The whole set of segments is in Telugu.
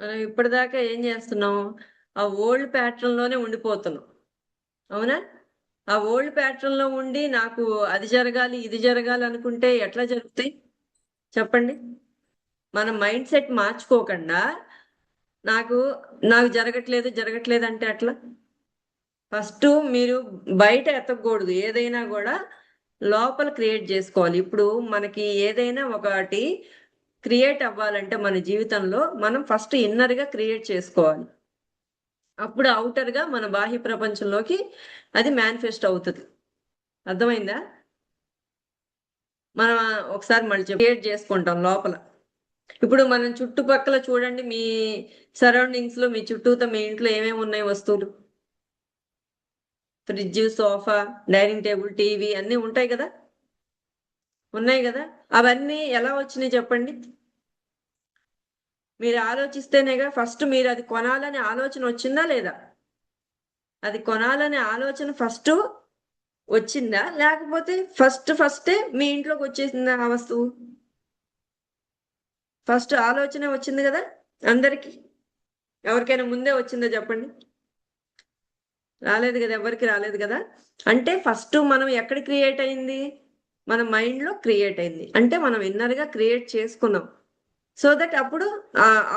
మనం ఇప్పటిదాకా ఏం చేస్తున్నాం? ఆ ఓల్డ్ ప్యాటర్న్లోనే ఉండిపోతున్నాం. అవునా? ఆ ఓల్డ్ ప్యాటర్న్లో ఉండి నాకు అది జరగాలి ఇది జరగాలి అనుకుంటే ఎట్లా జరుగుతాయి? చెప్పండి. మన మైండ్ సెట్ మార్చుకోకుండా నాకు నాకు జరగట్లేదు జరగట్లేదు అంటే అట్లా ఫస్ట్ మీరు బయట ఎత్తకూడదు. ఏదైనా కూడా లోపల క్రియేట్ చేసుకోవాలి. ఇప్పుడు మనకి ఏదైనా ఒకటి క్రియేట్ అవ్వాలంటే మన జీవితంలో మనం ఫస్ట్ ఇన్నర్గా క్రియేట్ చేసుకోవాలి. అప్పుడు అవుటర్గా మన బాహ్య ప్రపంచంలోకి అది మేనిఫెస్ట్ అవుతుంది. అర్థమైందా? మనం ఒకసారి మళ్ళీ క్రియేట్ చేసుకుంటాం లోపల. ఇప్పుడు మనం చుట్టుపక్కల చూడండి మీ సరౌండింగ్స్లో మీ చుట్టూతో మీ ఇంట్లో ఏమేమి ఉన్నాయి వస్తువులు? Fridge sofa dining table TV అన్నీ ఉంటాయి కదా? ఉన్నాయి కదా? అవన్నీ ఎలా వచ్చినాయి చెప్పండి? మీరు ఆలోచిస్తేనేగా ఫస్ట్ మీరు అది కొనాలనే ఆలోచన వచ్చిందా లేదా? అది కొనాలనే ఆలోచన ఫస్ట్ వచ్చిందా? లేకపోతే ఫస్ట్ ఫస్టే మీ ఇంట్లోకి వచ్చేసిందా ఆ వస్తువు? ఫస్ట్ ఆలోచన వచ్చింది కదా అందరికి? ఎవరికైనా ముందే వచ్చిందో చెప్పండి? రాలేదు కదా ఎవరికి రాలేదు కదా? అంటే ఫస్ట్ మనం ఎక్కడ క్రియేట్ అయింది? మన మైండ్లో క్రియేట్ అయింది. అంటే మనం ఇన్నర్గా క్రియేట్ చేసుకున్నాం. సో దట్ అప్పుడు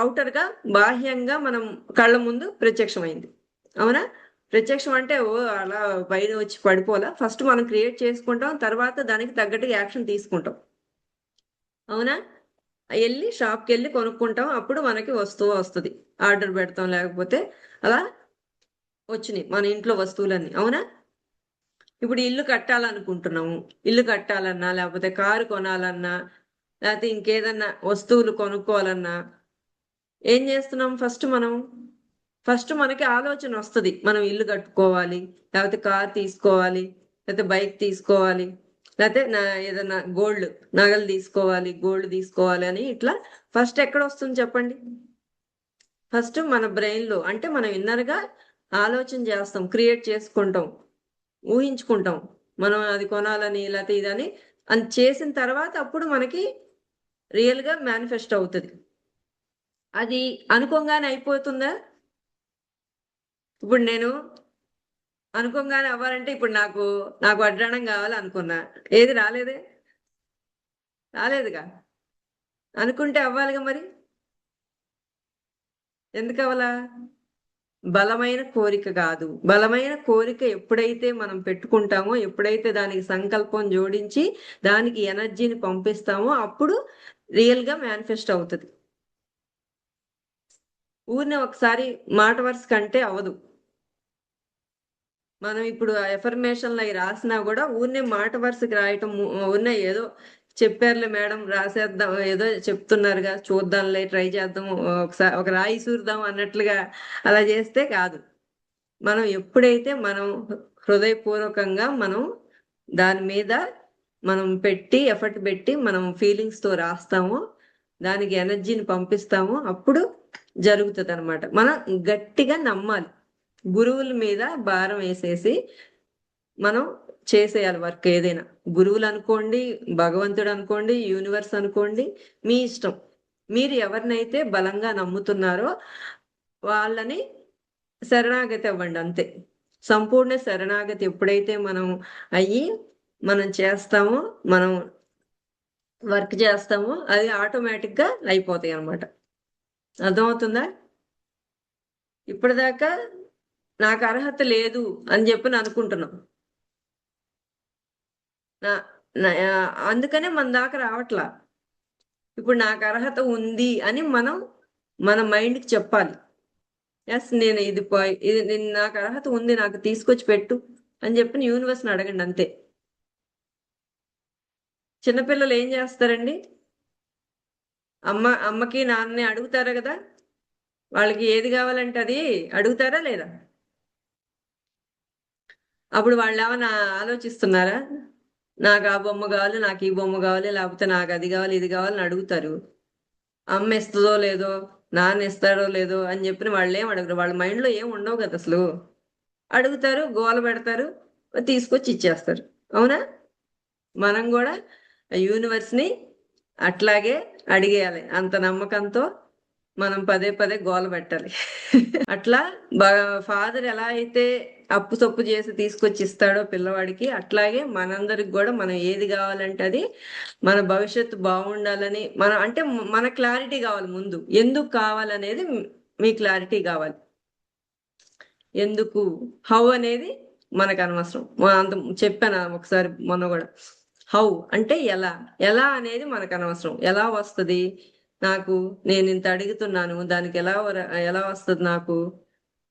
అవుటర్గా బాహ్యంగా మనం కళ్ళ ముందు ప్రత్యక్షమైంది అవునా? ప్రత్యక్షం అంటే ఓ అలా బయట వచ్చి పడిపోలా ఫస్ట్ మనం క్రియేట్ చేసుకుంటాం తర్వాత దానికి తగ్గట్టుగా యాక్షన్ తీసుకుంటాం. అవునా? వెళ్ళి షాప్కి వెళ్ళి కొనుక్కుంటాం. అప్పుడు మనకి వస్తువు వస్తుంది. ఆర్డర్ పెడతాం లేకపోతే అలా వచ్చినాయి మన ఇంట్లో వస్తువులన్నీ. అవునా? ఇప్పుడు ఇల్లు కట్టాలనుకుంటున్నాము. ఇల్లు కట్టాలన్నా లేకపోతే కారు కొనాలన్నా లేకపోతే ఇంకేదన్నా వస్తువులు కొనుక్కోవాలన్నా ఏం చేస్తున్నాం ఫస్ట్ మనం? ఫస్ట్ మనకి ఆలోచన వస్తుంది. మనం ఇల్లు కట్టుకోవాలి లేకపోతే కార్ తీసుకోవాలి లేకపోతే బైక్ తీసుకోవాలి లేకపోతే నా ఏదన్నా గోల్డ్ నగలు తీసుకోవాలి గోల్డ్ తీసుకోవాలి అని ఇట్లా ఫస్ట్ ఎక్కడ వస్తుంది చెప్పండి? ఫస్ట్ మన బ్రెయిన్లో అంటే మనం ఇన్నర్గా ఆలోచన చేస్తాం క్రియేట్ చేసుకుంటాం. ఊహించుకుంటాం. మనం అది కొనాలని లేకపోతే ఇదని. అని చేసిన తర్వాత అప్పుడు మనకి రియల్గా మేనిఫెస్ట్ అవుతుంది. అది అనుకోగానే అయిపోతుందా? ఇప్పుడు నేను అనుకోగానే అవ్వాలంటే ఇప్పుడు నాకు నాకు వడ్రాణం కావాలనుకున్నా ఏది రాలేదే? రాలేదుగా? అనుకుంటే అవ్వాలిగా మరి? ఎందుకు అవ్వాలా బలమైన కోరిక కాదు. బలమైన కోరిక ఎప్పుడైతే మనం పెట్టుకుంటామో ఎప్పుడైతే దానికి సంకల్పం జోడించి దానికి ఎనర్జీని పంపిస్తామో అప్పుడు రియల్గా మేనిఫెస్ట్ అవుతుంది. ఊరిని ఒకసారి మాట వరుస కంటే అవదు. మనం ఇప్పుడు ఎఫర్మేషన్లు అవి రాసినా కూడా ఊరినే మాట వరుసకి రాయటం ఊరినే ఏదో చెప్పారులే మేడం రాసేద్దాం ఏదో చెప్తున్నారుగా చూద్దాంలే ట్రై చేద్దాం ఒకసారి ఒక రాయి సూరుదాం అన్నట్లుగా అలా చేస్తే కాదు. మనం ఎప్పుడైతే మనం హృదయపూర్వకంగా మనం దాని మీద మనం పెట్టి ఎఫర్ట్ పెట్టి మనం ఫీలింగ్స్తో రాస్తామో దానికి ఎనర్జీని పంపిస్తామో అప్పుడు జరుగుతుంది అనమాట మనం గట్టిగా నమ్మాలి. గురువుల మీద భారం వేసేసి మనం చేసేయాలి వర్క్ ఏదైనా. గురువులు అనుకోండి భగవంతుడు అనుకోండి యూనివర్స్ అనుకోండి మీ ఇష్టం. మీరు ఎవరినైతే బలంగా నమ్ముతున్నారో వాళ్ళని శరణాగతి అవ్వండి అంతే. సంపూర్ణ శరణాగతి ఎప్పుడైతే మనం అయ్యి మనం చేస్తామో మనం వర్క్ చేస్తామో అది ఆటోమేటిక్గా అయిపోతాయి అనమాట అర్థమవుతుందా? ఇప్పటిదాకా నాకు అర్హత లేదు అని చెప్పి అనుకుంటున్నాం అందుకనే మన దాకా రావట్లా. ఇప్పుడు నాకు అర్హత ఉంది అని మనం మన మైండ్కి చెప్పాలి. ఎస్ నేను ఇది ఇది నాకు అర్హత ఉంది నాకు తీసుకొచ్చి పెట్టు అని చెప్పి యూనివర్స్ని అడగండి అంతే. చిన్నపిల్లలు ఏం చేస్తారండి? అమ్మ అమ్మకి నాన్నని అడుగుతారా కదా? వాళ్ళకి ఏది కావాలంటే అది అడుగుతారా లేదా? అప్పుడు వాళ్ళు ఏమైనా ఆలోచిస్తున్నారా? నాకు ఆ బొమ్మ కావాలి నాకు ఈ బొమ్మ కావాలి లేకపోతే నాకు అది కావాలి ఇది కావాలని అడుగుతారు. అమ్మ ఇస్తుందో లేదో నాన్న ఇస్తాడో లేదో అని చెప్పిన వాళ్ళు ఏం అడగరు. వాళ్ళ మైండ్లో ఏం ఉండవు కదా అసలు. అడుగుతారు గోల పెడతారు తీసుకొచ్చి ఇచ్చేస్తారు. అవునా? మనం కూడా యూనివర్స్ని అట్లాగే అడిగేయాలి. అంత నమ్మకంతో మనం పదే పదే గోల పెట్టాలి. అట్లా ఫాదర్ ఎలా అయితే అప్పు సొప్పు చేసి తీసుకొచ్చి ఇస్తాడో పిల్లవాడికి అట్లాగే మనందరికి కూడా మనం ఏది కావాలంటే అది మన భవిష్యత్తు బాగుండాలని మన అంటే మన క్లారిటీ కావాలి ముందు. ఎందుకు కావాలనేది మీ క్లారిటీ కావాలి. ఎందుకు? హౌ అనేది మనకు అనవసరం. అంత చెప్పాను ఒకసారి మొన్న కూడా. హౌ అంటే ఎలా? ఎలా అనేది మనకు అనవసరం. ఎలా వస్తుంది? నాకు నేను ఇంత అడుగుతున్నాను దానికి ఎలా ఎలా వస్తుంది నాకు?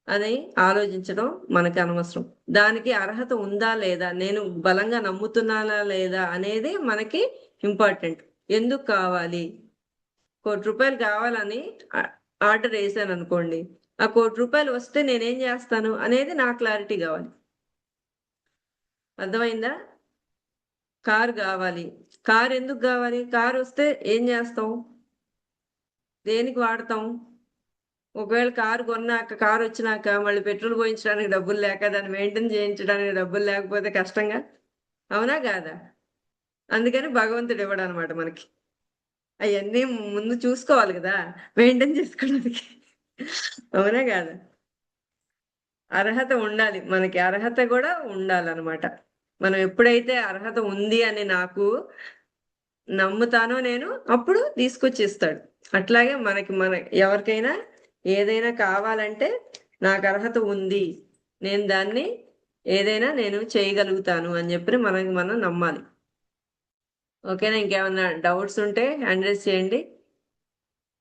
అని ఆలోచించడం మనకి అనవసరం. దానికి అర్హత ఉందా లేదా? నేను బలంగా నమ్ముతున్నానా లేదా అనేది మనకి ఇంపార్టెంట్ ఎందుకు కావాలి? కోటి రూపాయలు కావాలని ఆర్డర్ వేసాను అనుకోండి. ఆ కోటి రూపాయలు వస్తే నేనేం చేస్తాను అనేది నా క్లారిటీ కావాలి. అర్థమైందా? కారు కావాలి. కారు ఎందుకు కావాలి? కారు వస్తే ఏం చేస్తాం? దేనికి వాడతాం? ఒకవేళ కారు కొన్నాక కారు వచ్చినాక మళ్ళీ పెట్రోల్ పోయించడానికి డబ్బులు లేక దాన్ని మెయింటైన్ చేయించడానికి డబ్బులు లేకపోతే కష్టంగా? అవునా కాదా? అందుకని భగవంతుడు ఇవ్వడం అనమాట మనకి. అవన్నీ ముందు చూసుకోవాలి కదా మెయింటైన్ చేసుకోవడానికి. అవునా కాదా? అర్హత ఉండాలి. మనకి అర్హత కూడా ఉండాలన్నమాట. మనం ఎప్పుడైతే అర్హత ఉంది అని నాకు నమ్ముతానో నేను అప్పుడు తీసుకొచ్చి ఇస్తాడు అట్లాగే మనకి మన ఎవరికైనా ఏదైనా కావాలంటే నాకు అర్హత ఉంది. నేను దాన్ని ఏదైనా నేను చేయగలుగుతాను అని చెప్పి మనకి మనం నమ్మాలి. ఓకేనా? ఇంకేమన్నా డౌట్స్ ఉంటే హ్యాండ్ చేయండి.